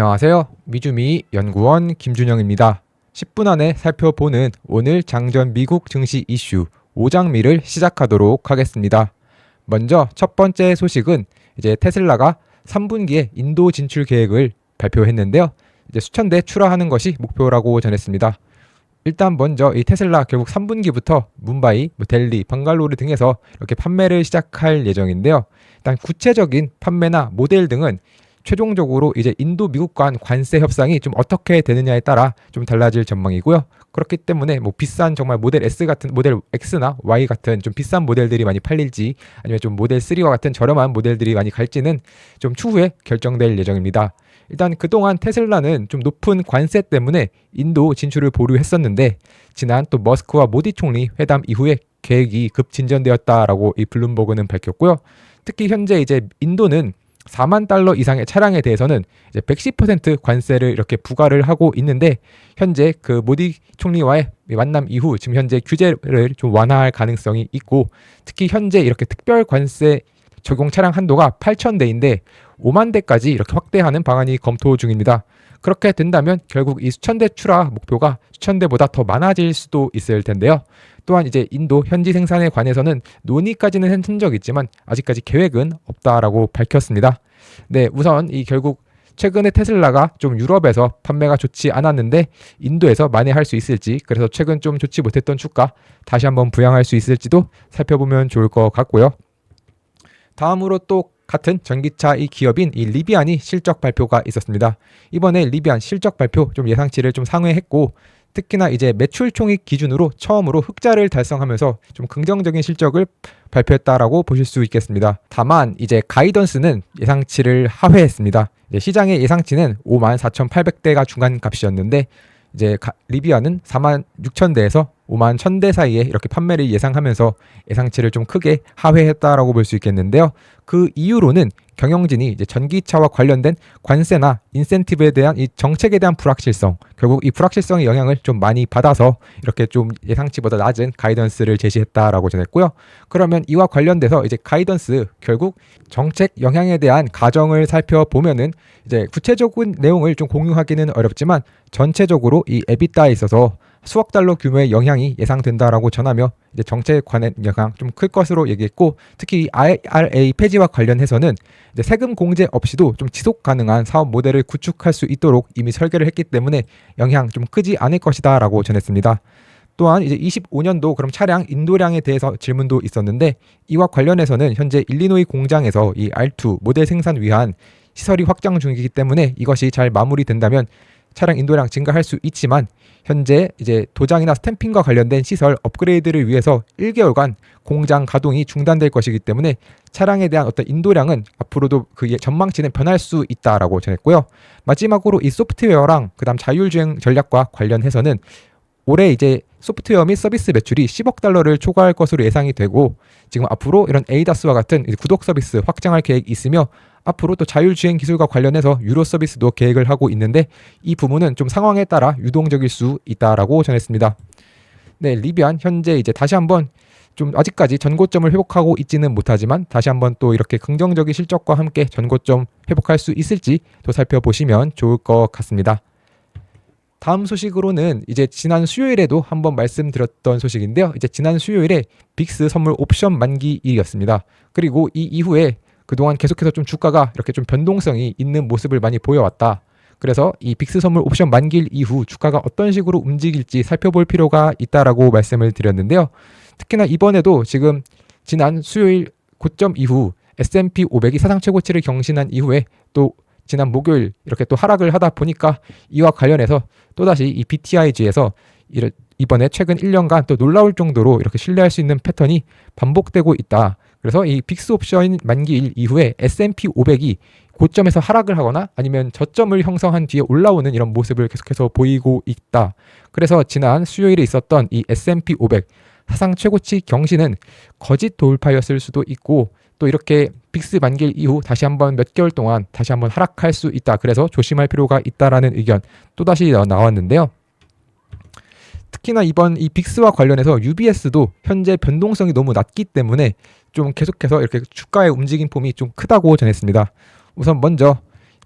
안녕하세요. 미주미 연구원 김준영입니다. 10분 안에 살펴보는 오늘 장전 미국 증시 이슈 5장미를 시작하도록 하겠습니다. 먼저 첫 번째 소식은 이제 테슬라가 3분기에 인도 진출 계획을 발표했는데요. 이제 수천 대 출하하는 것이 목표라고 전했습니다. 일단 먼저 이 테슬라 결국 3분기부터 문바이, 뭐 델리, 방갈로르 등에서 이렇게 판매를 시작할 예정인데요. 일단 구체적인 판매나 모델 등은 최종적으로 이제 인도 미국 간 관세 협상이 좀 어떻게 되느냐에 따라 좀 달라질 전망이고요. 그렇기 때문에 뭐 비싼 정말 모델 S 같은 모델 X나 Y 같은 좀 비싼 모델들이 많이 팔릴지 아니면 좀 모델 3와 같은 저렴한 모델들이 많이 갈지는 좀 추후에 결정될 예정입니다. 일단 그동안 테슬라는 좀 높은 관세 때문에 인도 진출을 보류했었는데 지난 또 머스크와 모디 총리 회담 이후에 계획이 급 진전되었다라고 이 블룸버그는 밝혔고요. 특히 현재 이제 인도는 4만 달러 이상의 차량에 대해서는 이제 110% 관세를 이렇게 부과를 하고 있는데 현재 그 모디 총리와의 만남 이후 지금 현재 규제를 좀 완화할 가능성이 있고 특히 현재 이렇게 특별 관세 적용 차량 한도가 8천 대인데 5만 대까지 이렇게 확대하는 방안이 검토 중입니다. 그렇게 된다면 결국 이 수천 대 출하 목표가 수천 대보다 더 많아질 수도 있을 텐데요. 또한 이제 인도 현지 생산에 관해서는 논의까지는 했은 적 있지만 아직까지 계획은 없다라고 밝혔습니다. 네, 우선 이 결국 최근에 테슬라가 좀 유럽에서 판매가 좋지 않았는데 인도에서 만회할 수 있을지 그래서 최근 좀 좋지 못했던 주가 다시 한번 부양할 수 있을지도 살펴보면 좋을 것 같고요. 다음으로 또 같은 전기차 이 기업인 이 리비안이 실적 발표가 있었습니다. 이번에 리비안 실적 발표 좀 예상치를 좀 상회했고 특히나 이제 매출 총액 기준으로 처음으로 흑자를 달성하면서 좀 긍정적인 실적을 발표했다라고 보실 수 있겠습니다. 다만 이제 가이던스는 예상치를 하회했습니다. 시장의 예상치는 5만 4,800대가 중간 값이었는데 이제 리비아는 4만 6천 대에서 5만 1000대 사이에 이렇게 판매를 예상하면서 예상치를 좀 크게 하회했다라고 볼 수 있겠는데요. 그 이유로는 경영진이 이제 전기차와 관련된 관세나 인센티브에 대한 이 정책에 대한 불확실성, 결국 이 불확실성의 영향을 좀 많이 받아서 이렇게 좀 예상치보다 낮은 가이던스를 제시했다라고 전했고요. 그러면 이와 관련돼서 이제 가이던스 결국 정책 영향에 대한 가정을 살펴보면은 이제 구체적인 내용을 좀 공유하기는 어렵지만 전체적으로 이 에비타에 있어서 수억 달러 규모의 영향이 예상된다라고 전하며 이제 정책 관의 영향 좀 클 것으로 얘기했고 특히 IRA 폐지와 관련해서는 이제 세금 공제 없이도 좀 지속 가능한 사업 모델을 구축할 수 있도록 이미 설계를 했기 때문에 영향 좀 크지 않을 것이다라고 전했습니다. 또한 이제 25년도 그럼 차량 인도량에 대해서 질문도 있었는데 이와 관련해서는 현재 일리노이 공장에서 이 R2 모델 생산 위한 시설이 확장 중이기 때문에 이것이 잘 마무리된다면 차량 인도량 증가할 수 있지만 현재 이제 도장이나 스탬핑과 관련된 시설 업그레이드를 위해서 1개월간 공장 가동이 중단될 것이기 때문에 차량에 대한 어떤 인도량은 앞으로도 그 전망치는 변할 수 있다라고 전했고요. 마지막으로 이 소프트웨어랑 그다음 자율주행 전략과 관련해서는 올해 이제 소프트웨어 및 서비스 매출이 10억 달러를 초과할 것으로 예상이 되고 지금 앞으로 이런 에이다스와 같은 구독 서비스 확장할 계획이 있으며 앞으로 또 자율주행 기술과 관련해서 유로 서비스도 계획을 하고 있는데 이 부분은 좀 상황에 따라 유동적일 수 있다라고 전했습니다. 네, 리비안 현재 이제 다시 한번 좀 아직까지 전고점을 회복하고 있지는 못하지만 다시 한번 또 이렇게 긍정적인 실적과 함께 전고점 회복할 수 있을지 또 살펴보시면 좋을 것 같습니다. 다음 소식으로는 이제 지난 수요일에도 한번 말씀드렸던 소식인데요. 이제 지난 수요일에 빅스 선물 옵션 만기일이었습니다. 그리고 이 이후에 그동안 계속해서 좀 주가가 이렇게 좀 변동성이 있는 모습을 많이 보여왔다. 그래서 이 빅스 선물 옵션 만기일 이후 주가가 어떤 식으로 움직일지 살펴볼 필요가 있다라고 말씀을 드렸는데요. 특히나 이번에도 지금 지난 수요일 고점 이후 S&P 500이 사상 최고치를 경신한 이후에 또 지난 목요일 이렇게 또 하락을 하다 보니까 이와 관련해서 또다시 이 BTIG에서 이번에 최근 1년간 또 놀라울 정도로 이렇게 신뢰할 수 있는 패턴이 반복되고 있다. 그래서 이 빅스 옵션 만기일 이후에 S&P 500이 고점에서 하락을 하거나 아니면 저점을 형성한 뒤에 올라오는 이런 모습을 계속해서 보이고 있다. 그래서 지난 수요일에 있었던 이 S&P 500 사상 최고치 경신은 거짓 돌파였을 수도 있고 또 이렇게 빅스 만기일 이후 다시 한번 몇 개월 동안 다시 한번 하락할 수 있다. 그래서 조심할 필요가 있다라는 의견 또 다시 나왔는데요. 특히나 이번 이 빅스와 관련해서 UBS도 현재 변동성이 너무 낮기 때문에 좀 계속해서 이렇게 주가의 움직임 폼이 좀 크다고 전했습니다. 우선 먼저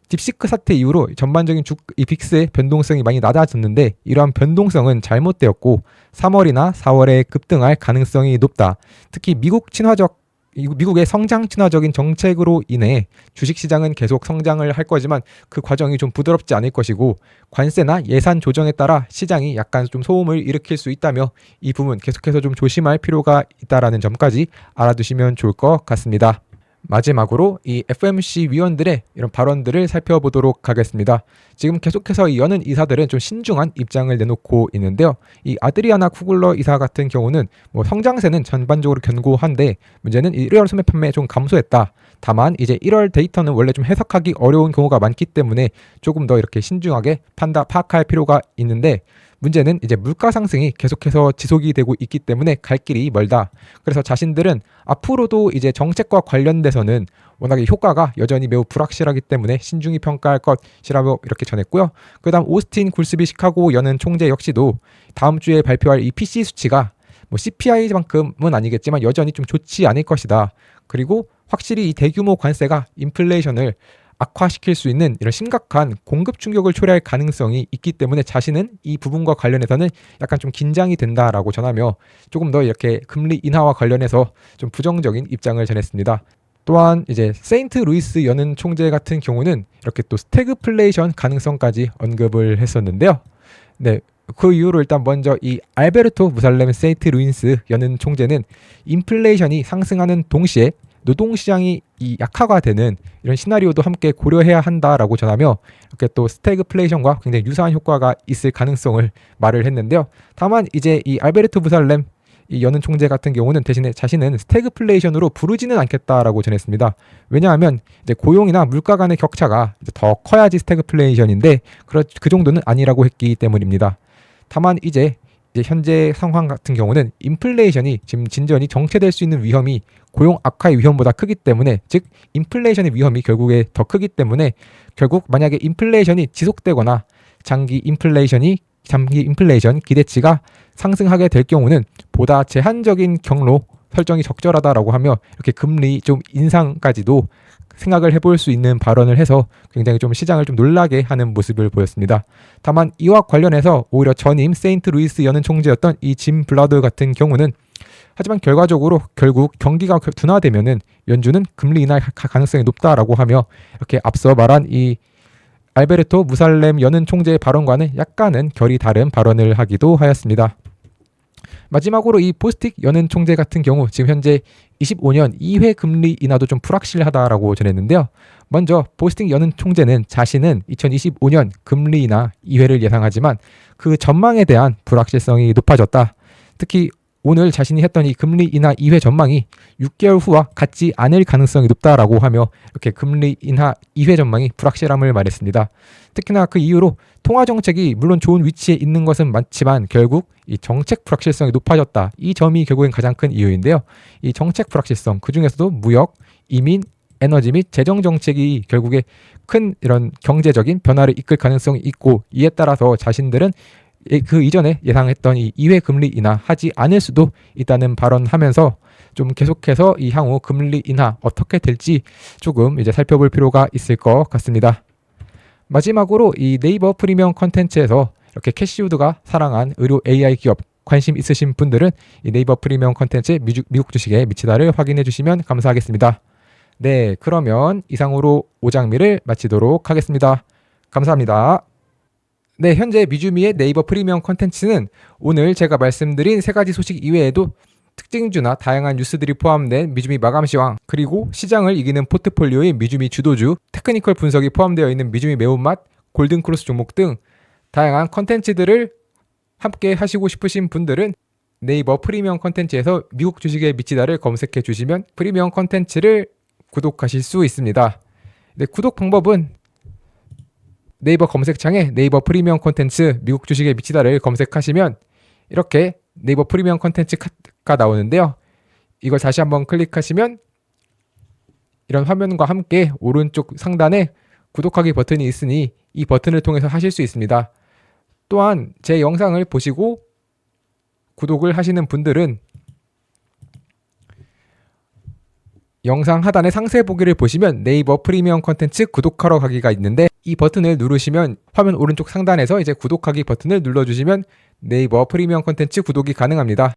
딥시크 사태 이후로 전반적인 주, 이 빅스의 변동성이 많이 낮아졌는데 이러한 변동성은 잘못되었고 3월이나 4월에 급등할 가능성이 높다. 특히 미국 친화적 미국의 성장 친화적인 정책으로 인해 주식 시장은 계속 성장을 할 거지만 그 과정이 좀 부드럽지 않을 것이고 관세나 예산 조정에 따라 시장이 약간 좀 소음을 일으킬 수 있다며 이 부분 계속해서 좀 조심할 필요가 있다라는 점까지 알아두시면 좋을 것 같습니다. 마지막으로 이 FMC 위원들의 이런 발언들을 살펴보도록 하겠습니다. 지금 계속해서 이 여는 이사들은 좀 신중한 입장을 내놓고 있는데요. 이 아드리아나 쿠글러 이사 같은 경우는 뭐 성장세는 전반적으로 견고한데 문제는 1월 소매 판매 좀 감소했다. 다만 이제 1월 데이터는 원래 좀 해석하기 어려운 경우가 많기 때문에 조금 더 이렇게 신중하게 판다 파악할 필요가 있는데 문제는 이제 물가 상승이 계속해서 지속이 되고 있기 때문에 갈 길이 멀다. 그래서 자신들은 앞으로도 이제 정책과 관련돼서는 워낙에 효과가 여전히 매우 불확실하기 때문에 신중히 평가할 것이라고 이렇게 전했고요. 그다음 오스틴 굴스비 시카고 여는 총재 역시도 다음 주에 발표할 이 PC 수치가 뭐 CPI만큼은 아니겠지만 여전히 좀 좋지 않을 것이다. 그리고 확실히 이 대규모 관세가 인플레이션을 악화시킬 수 있는 이런 심각한 공급 충격을 초래할 가능성이 있기 때문에 자신은 이 부분과 관련해서는 약간 좀 긴장이 된다라고 전하며 조금 더 이렇게 금리 인하와 관련해서 좀 부정적인 입장을 전했습니다. 또한 이제 세인트 루이스 연은 총재 같은 경우는 이렇게 또 스태그플레이션 가능성까지 언급을 했었는데요. 네, 그 이후로 일단 먼저 이 알베르토 무살렘 세인트 루이스 연은 총재는 인플레이션이 상승하는 동시에 노동 시장이 이 약화가 되는 이런 시나리오도 함께 고려해야 한다라고 전하며 이렇게 또 스태그플레이션과 굉장히 유사한 효과가 있을 가능성을 말을 했는데요. 다만 이제 이 알베르트 부살렘 이 여는 총재 같은 경우는 대신에 자신은 스태그플레이션으로 부르지는 않겠다라고 전했습니다. 왜냐하면 이제 고용이나 물가 간의 격차가 더 커야지 스태그플레이션인데 그 정도는 아니라고 했기 때문입니다. 다만 이제 이제 현재 상황 같은 경우는 인플레이션이 지금 진전이 정체될 수 있는 위험이 고용 악화의 위험보다 크기 때문에 즉 인플레이션의 위험이 결국에 더 크기 때문에 결국 만약에 인플레이션이 지속되거나 장기 인플레이션이 장기 인플레이션 기대치가 상승하게 될 경우는 보다 제한적인 경로 설정이 적절하다라고 하며 이렇게 금리 좀 인상까지도 생각을 해볼 수 있는 발언을 해서 굉장히 좀 시장을 좀 놀라게 하는 모습을 보였습니다. 다만 이와 관련해서 오히려 전임 세인트 루이스 연은 총재였던 이 짐 블라드 같은 경우는 하지만 결과적으로 결국 경기가 둔화되면은 연준은 금리 인하 가능성이 높다라고 하며 이렇게 앞서 말한 이 알베르토 무살렘 연은 총재의 발언과는 약간은 결이 다른 발언을 하기도 하였습니다. 마지막으로 이 보스틱 연은 총재 같은 경우 지금 현재 25년 2회 금리 인하도 좀 불확실하다라고 전했는데요. 먼저 보스틱 연은 총재는 자신은 2025년 금리 인하 2회를 예상하지만 그 전망에 대한 불확실성이 높아졌다. 특히 오늘 자신이 했던 이 금리 인하 2회 전망이 6개월 후와 같지 않을 가능성이 높다라고 하며 이렇게 금리 인하 2회 전망이 불확실함을 말했습니다. 특히나 그 이후로 통화 정책이 물론 좋은 위치에 있는 것은 맞지만 결국 이 정책 불확실성이 높아졌다. 이 점이 결국엔 가장 큰 이유인데요. 이 정책 불확실성 그 중에서도 무역, 이민, 에너지 및 재정 정책이 결국에 큰 이런 경제적인 변화를 이끌 가능성이 있고 이에 따라서 자신들은 예, 그 이전에 예상했던 이 2회 금리 인하 하지 않을 수도 있다는 발언하면서 좀 계속해서 이 향후 금리 인하 어떻게 될지 조금 이제 살펴볼 필요가 있을 것 같습니다. 마지막으로 이 네이버 프리미엄 컨텐츠에서 이렇게 캐시우드가 사랑한 의료 AI 기업 관심 있으신 분들은 이 네이버 프리미엄 컨텐츠 미국 주식에 미치다를 확인해 주시면 감사하겠습니다. 네, 그러면 이상으로 오장미를 마치도록 하겠습니다. 감사합니다. 네, 현재 미주미의 네이버 프리미엄 컨텐츠는 오늘 제가 말씀드린 세 가지 소식 이외에도 특징주나 다양한 뉴스들이 포함된 미주미 마감 시황 그리고 시장을 이기는 포트폴리오의 미주미 주도주 테크니컬 분석이 포함되어 있는 미주미 매운맛 골든크로스 종목 등 다양한 컨텐츠들을 함께 하시고 싶으신 분들은 네이버 프리미엄 컨텐츠에서 미국 주식의 미치다를 검색해 주시면 프리미엄 컨텐츠를 구독하실 수 있습니다. 네, 구독 방법은 네이버 검색창에 네이버 프리미엄 콘텐츠 미국 주식에 미치다를 검색하시면 이렇게 네이버 프리미엄 컨텐츠가 나오는데요. 이걸 다시 한번 클릭하시면 이런 화면과 함께 오른쪽 상단에 구독하기 버튼이 있으니 이 버튼을 통해서 하실 수 있습니다. 또한 제 영상을 보시고 구독을 하시는 분들은 영상 하단의 상세 보기를 보시면 네이버 프리미엄 컨텐츠 구독하러 가기가 있는데 이 버튼을 누르시면 화면 오른쪽 상단에서 이제 구독하기 버튼을 눌러주시면 네이버 프리미엄 콘텐츠 구독이 가능합니다.